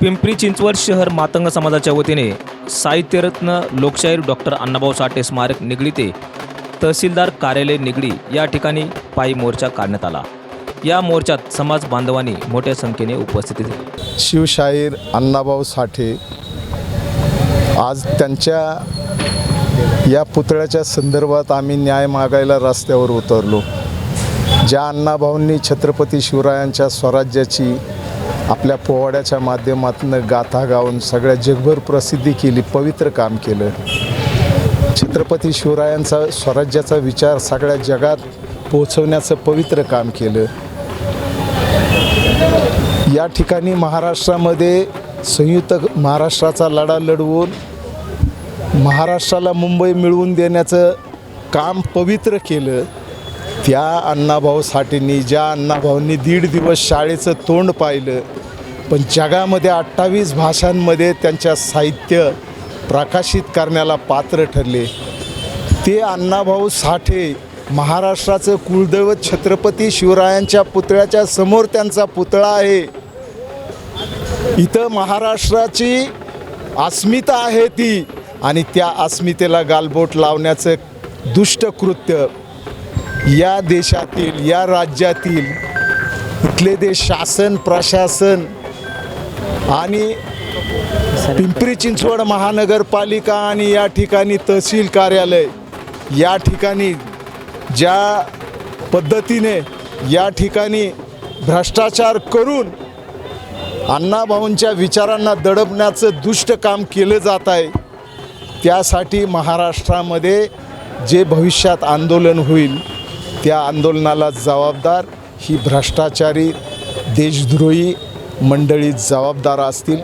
पिंपरी चिंचवड शहर मातंग समाजाच्या वतीने साहित्यरत्न लोकशाहीर डॉक्टर अण्णाभाऊ साठे स्मारक निगडी ते तहसीलदार कार्यालय निगडी या ठिकाणी पायी मोर्चा काढण्यात आला. या मोर्चात समाज बांधवांनी मोठ्या संख्येने उपस्थिती दिली. शिवशाहीर अण्णाभाऊ साठे आज त्यांच्या या पुतळ्याच्या संदर्भात आम्ही न्याय मागायला रस्त्यावर उतरलो. ज्या अण्णाभाऊंनी छत्रपती शिवरायांच्या स्वराज्याची आपल्या पोवाड्याच्या माध्यमातून गाथा गाऊन सगळ्या जगभर प्रसिद्धी केली पवित्र काम केलं. छत्रपती शिवरायांचा स्वराज्याचा विचार सगळ्या जगात पोहोचवण्याचं पवित्र काम केलं. या ठिकाणी महाराष्ट्रामध्ये संयुक्त महाराष्ट्राचा लढा लढवून महाराष्ट्राला मुंबई मिळवून देण्याचं काम पवित्र केलं. त्या अण्णाभाऊ साठेंनी ज्या अण्णाभाऊंनी दीड दिवस शाळेचं तोंड पाहिलं पण जगामध्ये अठ्ठावीस भाषांमध्ये त्यांच्या साहित्य प्रकाशित करण्याला पात्र ठरले. ते अण्णाभाऊ साठे महाराष्ट्राचं कुलदैवत छत्रपती शिवरायांच्या पुतळ्याच्या समोर त्यांचा पुतळा आहे. इथं महाराष्ट्राची अस्मिता आहे ती आणि त्या अस्मितेला गालबोट लावण्याचं दुष्ट कृत्य. या देशातील या राज्यातील इथले देश शासन प्रशासन आणि पिंपरी चिंचवड महानगरपालिका आणि या ठिकाणी तहसील कार्यालय या ठिकाणी ज्या पद्धतीने या ठिकाणी भ्रष्टाचार करून अण्णाभाऊंच्या विचारांना दडपण्याचं दुष्ट काम केलं जात आहे त्यासाठी महाराष्ट्रामध्ये जे भविष्यात आंदोलन होईल त्या आंदोलनाला जबाबदार ही भ्रष्टाचारी देशद्रोही मंडळी जबाबदार असतील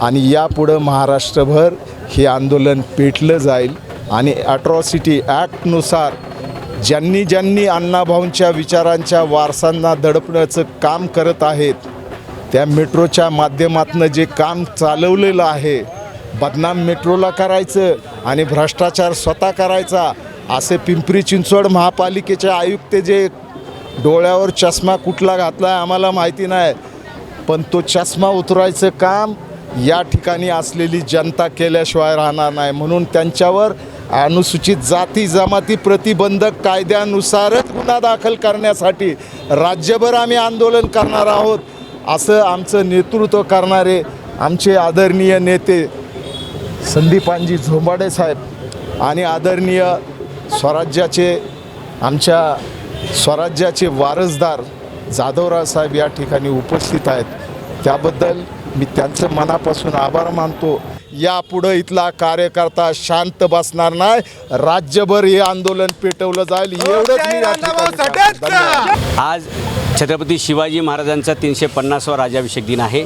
आणि यापुढं महाराष्ट्रभर हे आंदोलन पेटलं जाईल. आणि ॲट्रॉसिटी ॲक्टनुसार ज्यांनी ज्यांनी अण्णाभाऊंच्या विचारांच्या वारसांना दडपण्याचं काम करत आहेत त्या मेट्रोच्या माध्यमातून जे काम चालवलेलं आहे बदनाम मेट्रोला करायचं आणि भ्रष्टाचार स्वतः करायचा असे पिंपरी चिंचवड महापालिकेचे आयुक्त जे डोळ्यावर चष्मा कुठला घातला आहे आम्हाला माहिती नाही. पण तो चष्मा उतरायचं काम या ठिकाणी असलेली जनता केल्याशिवाय राहणार नाही. म्हणून त्यांच्यावर अनुसूचित जाती जमाती प्रतिबंधक कायद्यानुसारच गुन्हा दाखल करण्यासाठी राज्यभर आम्ही आंदोलन करणार आहोत असं आमचं नेतृत्व करणारे आमचे आदरणीय नेते संदीपांजी झोंबाडे साहेब आणि आदरणीय स्वराज्याचे आमच्या स्वराज्याचे वारसदार जाधवराव साहेब या ठिकाणी उपस्थित आहेत. त्याबद्दल मी त्यांचं मनापासून आभार मानतो. यापुढं इथला कार्यकर्ता शांत बसणार नाही. राज्यभर हे आंदोलन पेटवलं जाईल. एवढंच मी या ठिकाणी सांगतो. धन्यवाद. आज छत्रपती शिवाजी महाराजांचा तीनशे पन्नासवा राजाभिषेक दिन आहे.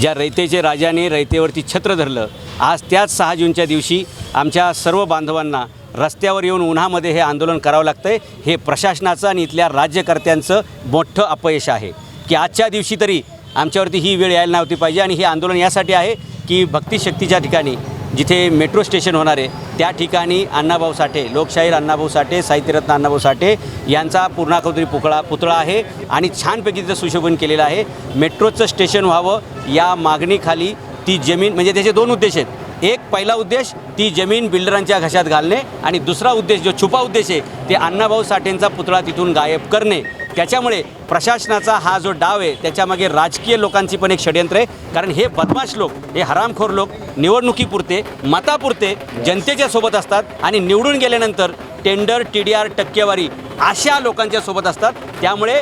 ज्या रयतेचे राजाने रयतेवरती छत्र धरलं आज त्याच सहा जूनच्या दिवशी आमच्या सर्व बांधवांना रस्त्यावर येऊन उन्हामध्ये हे आंदोलन करावं लागतं आहे हे प्रशासनाचं आणि इथल्या राज्यकर्त्यांचं मोठं अपयश आहे. की आजच्या दिवशी तरी आमच्यावरती ही वेळ यायला नव्हती पाहिजे आणि हे आंदोलन यासाठी आहे की भक्तिशक्तीच्या ठिकाणी जिथे मेट्रो स्टेशन होणार आहे त्या ठिकाणी अण्णाभाऊ साठे लोकशाहीर अण्णाभाऊ साठे साहित्यरत्न अण्णाभाऊ साठे यांचा पूर्णाकृती पुकळा पुतळा आहे आणि छानपैकी तिचं सुशोभन केलेलं आहे. मेट्रोचं स्टेशन व्हावं या मागणीखाली ती जमीन म्हणजे त्याचे दोन उद्देश आहेत. एक पहिला उद्देश ती जमीन बिल्डरांच्या घशात घालणे आणि दुसरा उद्देश जो छुपा उद्देश आहे ते अण्णाभाऊ साठेंचा पुतळा तिथून गायब करणे. त्याच्यामुळे प्रशासनाचा हा जो डाव आहे त्याच्यामागे राजकीय लोकांची पण एक षडयंत्र आहे. कारण हे बदमाश लोक हे हरामखोर लोक निवडणुकीपुरते मतापुरते जनतेच्या सोबत असतात आणि निवडून गेल्यानंतर टेंडर टी डी आर टक्केवारी अशा लोकांच्या सोबत असतात. त्यामुळे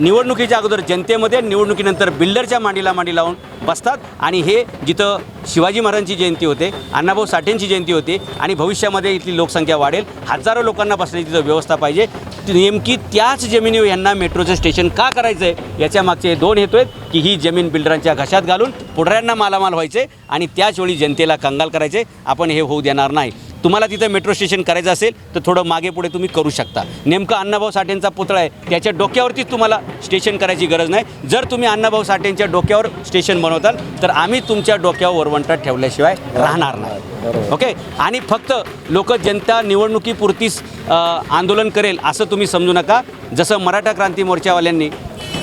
निवडणुकीच्या अगोदर जनतेमध्ये निवडणुकीनंतर बिल्डरच्या मांडीला मांडी लावून बसतात. आणि हे जिथं शिवाजी महाराजांची जयंती होते अण्णाभाऊ साठेंची जयंती होते आणि भविष्यामध्ये इथली लोकसंख्या वाढेल हजारो लोकांना बसण्याची तिथं व्यवस्था पाहिजे. नेमकी त्याच जमिनीवर यांना मेट्रोचं स्टेशन का करायचं आहे याच्या मागचे दोन हेतू आहेत की ही जमीन बिल्डरांच्या घशात घालून पुढऱ्यांना मालामाल व्हायचे आणि त्याचवेळी जनतेला कंगाल करायचे आपण हे होऊ देणार नाही. तुम्हाला तिथं मेट्रो स्टेशन करायचं असेल तर थोडं मागे पुढे तुम्ही करू शकता. नेमकं अण्णाभाऊ साठेंचा पुतळा आहे त्याच्या डोक्यावरतीच तुम्हाला स्टेशन करायची गरज नाही. जर तुम्ही अण्णाभाऊ साठेंच्या डोक्यावर स्टेशन बनवताल तर आम्ही तुमच्या डोक्यावर वरवंटात ठेवल्याशिवाय राहणार नाही. ओके आणि फक्त लोक जनता निवडणुकीपुरतीच आंदोलन करेल असं तुम्ही समजू नका. जसं मराठा क्रांती मोर्चावाल्यांनी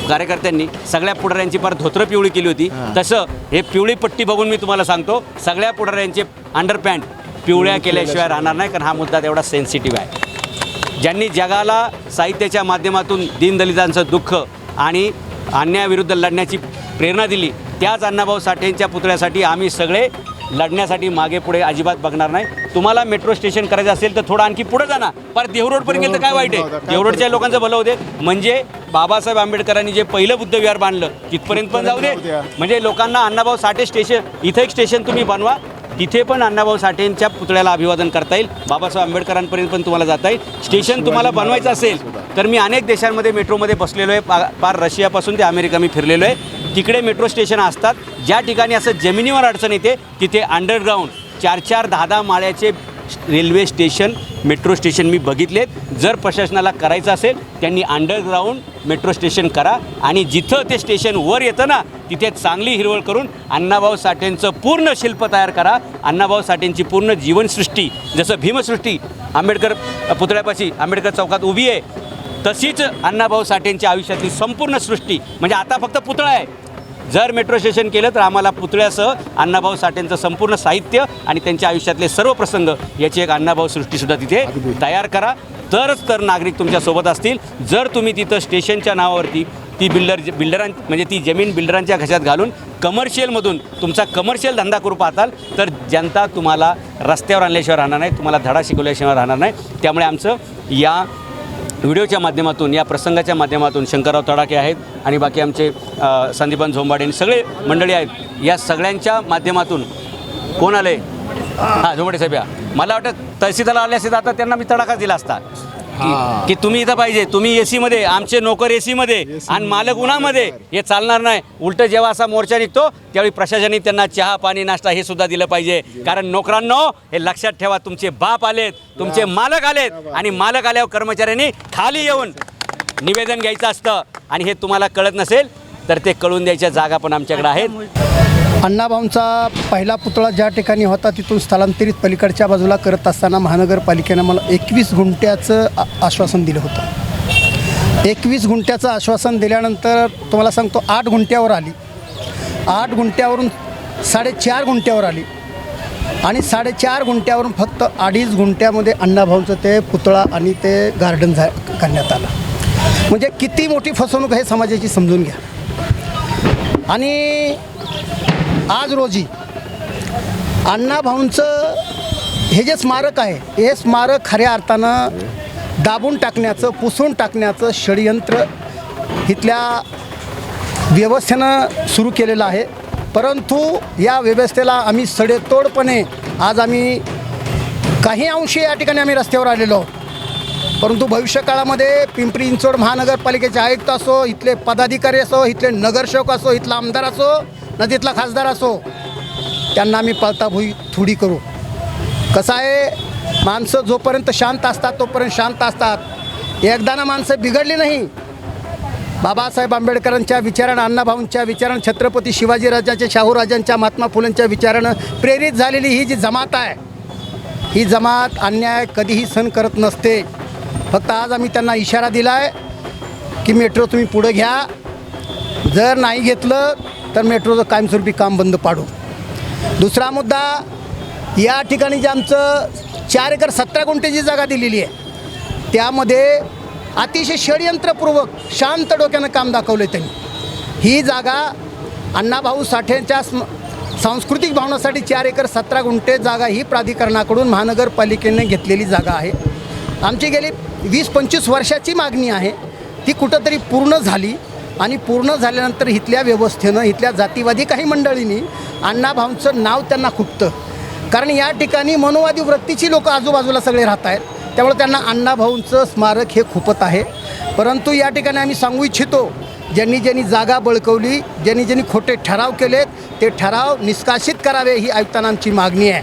कार्यकर्त्यांनी सगळ्या पुढाऱ्यांची फार धोत्रं पिवळी केली होती तसं हे पिवळी पट्टी बघून मी तुम्हाला सांगतो सगळ्या पुढाऱ्यांचे अंडरपॅन्ट पिवळ्या केल्याशिवाय राहणार नाही कारण हा मुद्दा तेवढा सेन्सिटिव्ह आहे. ज्यांनी जगाला साहित्याच्या माध्यमातून दीनदलितांचं दुःख आणि अन्यायाविरुद्ध लढण्याची प्रेरणा दिली त्याच अण्णाभाऊ साठेंच्या पुतळ्यासाठी आम्ही सगळे लढण्यासाठी मागे पुढे अजिबात बघणार नाही. तुम्हाला मेट्रो स्टेशन करायचं असेल तर थोडं आणखी पुढे जाणार. पर देहरोडपर्यंत गेलं तर काय वाईट आहे? देहरोडच्या लोकांचं भलं होते म्हणजे बाबासाहेब आंबेडकरांनी जे पहिलं बुद्ध विहार बांधलं तिथपर्यंत पण जाऊ दे. म्हणजे लोकांना अण्णाभाऊ साठे स्टेशन इथं एक स्टेशन तुम्ही बनवा. तिथे पण अण्णाभाऊ साठेंच्या पुतळ्याला अभिवादन करता येईल. बाबासाहेब आंबेडकरांपर्यंत पण तुम्हाला जाता येईल. स्टेशन तुम्हाला बनवायचं असेल तर मी अनेक देशांमध्ये मेट्रोमध्ये बसलेलो आहे. पा पार रशियापासून ते अमेरिका मी फिरलेलो आहे. तिकडे मेट्रो स्टेशन असतात. ज्या ठिकाणी असं जमिनीवर अडचण येते तिथे अंडरग्राऊंड चार चार दहा दहा माळ्याचे रेल्वे स्टेशन मेट्रो स्टेशन मी बघितलेत. जर प्रशासनाला करायचं असेल त्यांनी अंडरग्राऊंड मेट्रो स्टेशन करा. आणि जिथं ते स्टेशन वर येतं ना तिथे चांगली हिरवळ करून अण्णाभाऊ साठेंचं पूर्ण शिल्प तयार करा. अण्णाभाऊ साठेंची पूर्ण जीवनसृष्टी जसं भीमसृष्टी आंबेडकर पुतळ्यापाशी आंबेडकर चौकात उभी आहे तशीच अण्णाभाऊ साठेंच्या आयुष्यातली संपूर्ण सृष्टी. म्हणजे आता फक्त पुतळा आहे. जर मेट्रो स्टेशन केलं तर आम्हाला पुतळ्यासह अण्णाभाऊ साठेंचं संपूर्ण साहित्य आणि त्यांच्या आयुष्यातले सर्व प्रसंग याची एक अण्णाभाऊ सृष्टीसुद्धा तिथे तयार करा. तरच तर नागरिक तुमच्यासोबत असतील. जर तुम्ही तिथं स्टेशनच्या नावावरती ती बिल्डर बिल्डरां म्हणजे ती जमीन बिल्डरांच्या घशात घालून कमर्शियलमधून तुमचा कमर्शियल धंदा करू पाहताल तर जनता तुम्हाला रस्त्यावर आणल्याशिवाय राहणार नाही तुम्हाला धडा शिकवल्याशिवाय राहणार नाही. त्यामुळे आमचं या व्हिडिओच्या माध्यमातून या प्रसंगाच्या माध्यमातून शंकरराव तडाके आहेत आणि बाकी आमचे संदीपन संदीपान झोंबाडे आणि सगळे मंडळी आहेत. या सगळ्यांच्या माध्यमातून कोण आले? हां झोंबाडे साहेब या. मला वाटतं तहसीलदार आले असते आता त्यांना मी तडाखाच दिला असता. की- की तुम्ही इथं पाहिजे. तुम्ही ए सीमध्ये आमचे नोकर ए सीमध्ये आणि मालक उन्हामध्ये हे चालणार नाही. उलट जेव्हा असा मोर्चा निघतो त्यावेळी प्रशासनाने त्यांना चहा पाणी नाश्ता हे सुद्धा दिलं पाहिजे. कारण नोकरांनो हे लक्षात ठेवा तुमचे बाप आलेत तुमचे मालक आलेत आणि मालक आल्यावर कर्मचाऱ्यांनी खाली येऊन निवेदन घ्यायचं असतं. आणि हे तुम्हाला कळत नसेल तर ते कळून द्यायच्या जागा पण आमच्याकडे आहेत. अण्णाभाऊंचा पहिला पुतळा ज्या ठिकाणी होता तिथून स्थलांतरित पलीकडच्या बाजूला करत असताना महानगरपालिकेनं मला एकवीस गुंठ्याचं आश्वासन दिलं होतं. एकवीस गुंठ्याचं आश्वासन दिल्यानंतर तुम्हाला सांगतो आठ गुंठ्यावर आली. आठ गुंठ्यावरून साडेचार गुंठ्यावर आली. आणि साडेचार गुंठ्यावरून फक्त अडीच गुंठ्यामध्ये अण्णाभाऊंचं ते पुतळा आणि ते गार्डन झा करण्यात आलं. म्हणजे किती मोठी फसवणूक आहे समाजाची समजून घ्या. आणि आज रोजी अण्णाभाऊंचं हे जे स्मारक आहे हे स्मारक खऱ्या अर्थानं दाबून टाकण्याचं पुसून टाकण्याचं षडयंत्र इथल्या व्यवस्थेनं सुरू केलेलं आहे. परंतु या व्यवस्थेला आम्ही सडेतोडपणे आज आम्ही काही अंशी या ठिकाणी आम्ही रस्त्यावर आलेलो आहोत. परंतु भविष्यकाळामध्ये पिंपरी चिंचवड महानगरपालिकेचे आयुक्त असो इथले पदाधिकारी असो इथले नगरसेवक असो इथला आमदार असो न तिथला खासदार असो त्यांना आम्ही पळताभुई थोडी करू. कसं आहे माणसं जोपर्यंत शांत असतात तोपर्यंत शांत असतात. एकदा ना माणसं बिघडली नाही. बाबासाहेब आंबेडकरांच्या विचारानं अण्णाभाऊंच्या विचारानं छत्रपती शिवाजीराजांच्या शाहूराजांच्या महात्मा फुलेंच्या विचारानं प्रेरित झालेली ही जी जमात आहे ही जमात अन्याय कधीही सहन करत नसते. फक्त आज आम्ही त्यांना इशारा दिला आहे की मेट्रो तुम्ही पुढं घ्या. जर नाही घेतलं तर मेट्रोचं कायमस्वरूपी काम बंद पाडू. दुसरा मुद्दा या ठिकाणी जे आमचं चार एकर सतरा गुंठेची जागा दिलेली आहे त्यामध्ये अतिशय षडयंत्रपूर्वक शांत डोक्यानं काम दाखवलं त्यांनी. ही जागा अण्णाभाऊ साठेंच्या स्म सांस्कृतिक भावनासाठी चार एकर सतरा गुंठे जागा ही प्राधिकरणाकडून महानगरपालिकेने घेतलेली जागा आहे. आमची गेली वीस पंचवीस वर्षाची मागणी आहे. ती कुठंतरी पूर्ण झाली आणि पूर्ण झाल्यानंतर इथल्या व्यवस्थेनं इथल्या जातीवादी काही मंडळींनी अण्णाभाऊंचं नाव त्यांना खुपतं. कारण या ठिकाणी मनोवादी वृत्तीची लोकं आजूबाजूला सगळे राहत आहेत. त्यामुळे त्यांना अण्णाभाऊंचं स्मारक हे खुपत आहे. परंतु या ठिकाणी आम्ही सांगू इच्छितो ज्यांनी ज्यांनी जागा बळकवली ज्यांनी ज्यांनी खोटे ठराव केलेत ते ठराव निष्कासित करावे ही आयुक्तांना आमची मागणी आहे.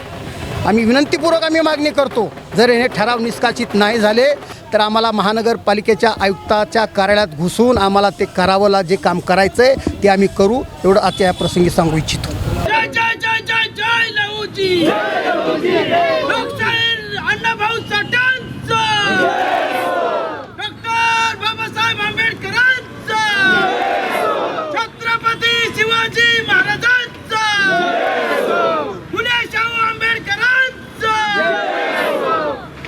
आम्ही विनंतीपूर्वक आम्ही मागणी करतो. जर हे ठराव निष्कासित नाही झाले तर आम्हाला महानगरपालिकेच्या आयुक्ताच्या कार्यालयात घुसून आम्हाला ते करावंला जे काम करायचं आहे ते आम्ही करू. एवढं आजच्या या प्रसंगी सांगू इच्छितो.